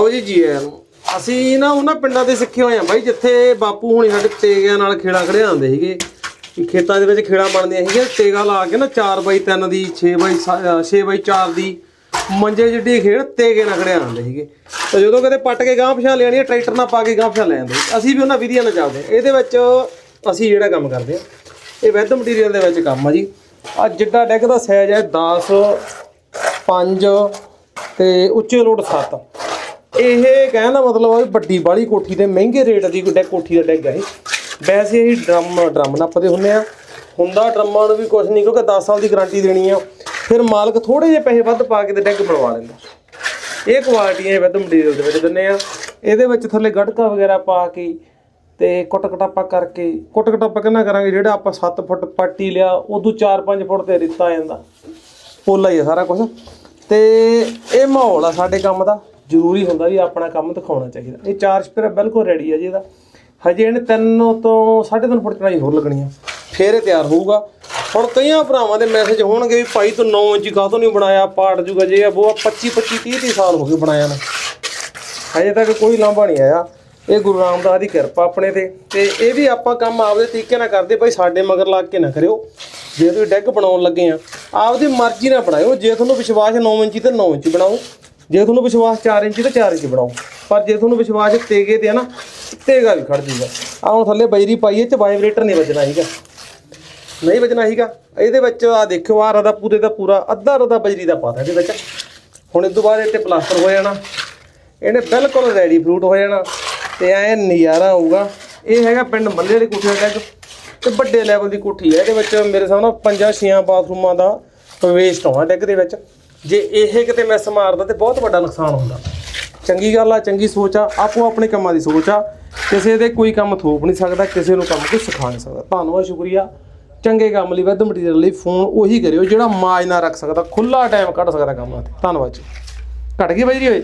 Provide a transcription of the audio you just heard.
ਆਓ ਜੀ ਜੀ ਆਇਆਂ ਨੂੰ। ਅਸੀਂ ਨਾ ਉਹਨਾਂ ਪਿੰਡਾਂ 'ਤੇ ਸਿੱਖੇ ਹੋਏ ਆ ਬਾਈ, ਜਿੱਥੇ ਬਾਪੂ ਹੁਣੀ ਸਾਡੇ ਤੇਗਿਆਂ ਨਾਲ ਖੇੜਾ ਖੜੇ ਆਉਂਦੇ ਸੀਗੇ। ਖੇਤਾਂ ਦੇ ਵਿੱਚ ਖੇੜਾ ਬਣਦੀਆਂ ਸੀਗੀਆਂ ਤੇਗਾ ਲਾ ਕੇ ਨਾ 4 ਬਾਈ 3 ਦੀ 6 ਬਾਈ 6 ਬਾਈ 4 ਦੀ ਮੰਜੇ ਜਿੱਡੀ ਖੇਡ ਤੇਗੇ ਨਾਲ ਖੜੇ ਆਉਂਦੇ ਸੀਗੇ। ਤੇ ਜਦੋਂ ਕਦੇ ਪੱਟ ਕੇ ਗਾਂਹ ਪਛਾਣ ਲੈਣੀ ਟਰੈਕਟਰ ਨਾਲ ਪਾ ਕੇ ਗਾਂਹ ਪਛਾਣ ਲੈ ਜਾਂਦੇ ਅਸੀਂ ਵੀ ਉਹਨਾਂ ਵਿਧੀਆਂ ਨਾਲ ਚੱਲਦੇ ਹਾਂ। ਇਹਦੇ ਵਿੱਚ ਅਸੀਂ ਜਿਹੜਾ ਕੰਮ ਕਰਦੇ ਆ ਇਹ ਵੈਦ ਮਟੀਰੀਅਲ ਦੇ ਵਿੱਚ ਕੰਮ ਆ ਜੀ। ਆ ਜਿੱਡਾ ਡੈਕ ਦਾ ਸਾਈਜ਼ ਹੈ 10 5 ਤੇ ਉੱਚੇ ਲੋਡ 7 ਇਹ ਕਹਿਣ ਦਾ ਮਤਲਬ ਆ ਵੱਡੀ ਬਾਲੀ ਕੋਠੀ ਤੇ ਮਹਿੰਗੇ ਰੇਟ ਦੀ ਡੈ ਕੋਠੀ ਦਾ ਡੈਕ ਹੈ ਇਹ। ਵੈਸੇ ਇਹ ਡਰਮ ਡਰਮ ਨੱਪਦੇ ਹੁੰਦੇ ਆ। ਹੁੰਦਾ ਡਰਮਾਂ ਨੂੰ ਵੀ ਕੁਝ ਨਹੀਂ, ਕਿਉਂਕਿ 10 ਸਾਲ ਦੀ ਗਾਰੰਟੀ ਦੇਣੀ ਆ। ਫਿਰ ਮਾਲਕ ਥੋੜੇ ਜਿਹੇ ਪੈਸੇ ਵੱਧ ਪਾ ਕੇ ਤੇ ਡੈਕ ਬਣਵਾ ਲੈਂਦਾ। ਇਹ ਕੁਆਲਿਟੀਆਂ ਇਹ ਵੱਧ ਮਟੀਰੀਅਲ ਦੇ ਵਿੱਚ ਦਿੰਨੇ ਆ। ਇਹਦੇ ਵਿੱਚ ਥੱਲੇ ਗੜਕਾ ਵਗੈਰਾ ਪਾ ਕੇ ਤੇ ਕੁੱਟ ਕਟਾਪਾ ਕਰਕੇ ਕੁੱਟ ਕਟਾਪਾ ਕਿੰਨਾ ਕਰਾਂਗੇ? ਜਿਹੜਾ ਆਪਾਂ 7 ਫੁੱਟ ਪੱਟੀ ਲਿਆ, ਉਦੋਂ 4-5 ਫੁੱਟ ਤੇ ਰਿੱਤਾ ਆ ਜਾਂਦਾ। ਪੋਲਾ ਹੀ ਆ ਸਾਰਾ ਕੁਝ ਤੇ ਇਹ ਮਾਹੌਲ ਆ ਸਾਡੇ ਕੰਮ ਦਾ। ਜ਼ਰੂਰੀ ਹੁੰਦਾ ਵੀ ਆਪਣਾ ਕੰਮ ਦਿਖਾਉਣਾ ਚਾਹੀਦਾ। ਇਹ ਚਾਰ ਸਪੇਰਾ ਬਿਲਕੁਲ ਰੈਡੀ ਆ ਜੀ ਇਹਦਾ। ਹਜੇ ਇਹਨੇ 3 ਤੋਂ 3.5 ਫੁੱਟ ਚੜਾਈ ਹੋਰ ਲੱਗਣੀ ਆ। ਫੇਰ ਇਹ ਤਿਆਰ ਹੋਊਗਾ। ਹੁਣ ਕਈਆਂ ਭਰਾਵਾਂ ਦੇ ਮੈਸੇਜ ਹੋਣਗੇ ਵੀ ਭਾਈ ਤੂੰ 9 ਇੰਚੀ ਕਾਹਤੋਂ ਨਹੀਂ ਬਣਾਇਆ? ਪਾੜ ਜੂਗਾ ਜੇ ਆ ਉਹ 25 25 30 30 ਸਾਲ ਹੋ ਗਏ ਬਣਾਇਆ ਨਾ। ਹਜੇ ਤੱਕ ਕੋਈ ਲਾਂਭਾ ਨਹੀਂ ਆਇਆ। ਇਹ ਗੁਰੂ ਰਾਮਦਾਸ ਦੀ ਕਿਰਪਾ ਆਪਣੇ ਤੇ। ਤੇ ਇਹ ਵੀ ਆਪਾਂ ਕੰਮ ਆਪਦੇ ਤਰੀਕੇ ਨਾਲ ਕਰਦੇ, ਭਾਈ ਸਾਡੇ ਮਗਰ ਲੱਗ ਕੇ ਨਾ ਕਰਿਓ। ਜੇ ਤੁਸੀਂ ਡੈਕ ਬਣਾਉਣ ਲੱਗੇ ਆ, ਆਪਦੀ ਮਰਜ਼ੀ ਨਾਲ ਬਣਾਇਓ। ਜੇ ਤੁਹਾਨੂੰ ਵਿਸ਼ਵਾਸ 9 ਇੰਚੀ ਤੇ 9 ਇੰਚੀ ਬਣਾਓ। ਜੇ ਤੁਹਾਨੂੰ ਵਿਸ਼ਵਾਸ 4 ਇੰਚ ਤੇ 4 ਇੰਚ ਬਣਾਓ। ਪਰ ਜੇ ਤੁਹਾਨੂੰ ਵਿਸ਼ਵਾਸ ਤੇਗੇ ਤੇ ਆ ਨਾ, ਤੇਗਾ ਵੀ ਖੜ ਜੂਗਾ। ਆ ਹੁਣ ਥੱਲੇ ਬਜਰੀ ਪਾਈਏ ਚ ਵਾਈਬ੍ਰੇਟਰ ਨਹੀਂ ਵੱਜਣਾ ਹੈਗਾ ਨਹੀਂ ਵੱਜਣਾ ਸੀਗਾ। ਇਹਦੇ ਵਿੱਚ ਆ ਦੇਖਿਓ ਆ ਰਦਾ ਪੂਰੇ ਦਾ ਪੂਰਾ, ਅੱਧਾ ਰਦਾ ਬਜਰੀ ਦਾ ਪਾਤਾ ਇਹਦੇ ਵਿੱਚ। ਹੁਣ ਇਸ ਤੋਂ ਬਾਅਦ ਇਹ ਤੇ ਪਲਾਸਟਰ ਹੋ ਜਾਣਾ। ਇਹਨੇ ਬਿਲਕੁਲ ਰੈਡੀ ਫਰੂਟ ਹੋ ਜਾਣਾ। ਤੇ ਐ ਨਜ਼ਾਰਾ ਆਊਗਾ। ਇਹ ਹੈਗਾ ਪਿੰਡ ਮੱਲੇ ਵਾਲੀ ਕੋਠੀ ਦਾ ਡੈਕ ਤੇ ਵੱਡੇ ਲੈਵਲ ਦੀ ਕੋਠੀ ਹੈ। ਇਹਦੇ ਵਿੱਚ ਮੇਰੇ ਹਿਸਾਬ ਨਾਲ ਪੰਜਾਂ ਛੀਆਂ ਬਾਥਰੂਮਾਂ ਦਾ ਪ੍ਰਵੇਸ਼ ਹੋਣਾ ਡੈਕ ਦੇ ਵਿੱਚ। ਜੇ ਇਹ ਕਿਤੇ ਮਿਸ ਮਾਰਦਾ ਤੇ ਬਹੁਤ ਵੱਡਾ ਨੁਕਸਾਨ ਹੁੰਦਾ। ਚੰਗੀ ਗੱਲ ਆ, ਚੰਗੀ ਸੋਚ ਆ, ਆਪੋ ਆਪਣੇ ਕੰਮਾਂ ਦੀ ਸੋਚ ਆ। ਕਿਸੇ ਦੇ ਕੋਈ ਕੰਮ ਥੋਪ ਨਹੀਂ ਸਕਦਾ, ਕਿਸੇ ਨੂੰ ਕੰਮ ਕੋਈ ਸਿਖਾ ਨਹੀਂ ਸਕਦਾ। ਧੰਨਵਾਦ, ਸ਼ੁਕਰੀਆ। ਚੰਗੇ ਕੰਮ ਲਈ, ਵੱਧ ਮਟੀਰੀਅਲ ਲਈ ਫੋਨ ਉਹੀ ਕਰਿਓ ਜਿਹੜਾ ਮਾਜ ਨਾ ਰੱਖ ਸਕਦਾ ਖੁੱਲਾ ਟਾਈਮ ਕੱਢ ਸਕਦਾ ਕੰਮ ਤੇ ਧੰਨਵਾਦ ਜੀ। ਘਟ ਗਈ ਬਾਈ ਜੀ ਓਏ?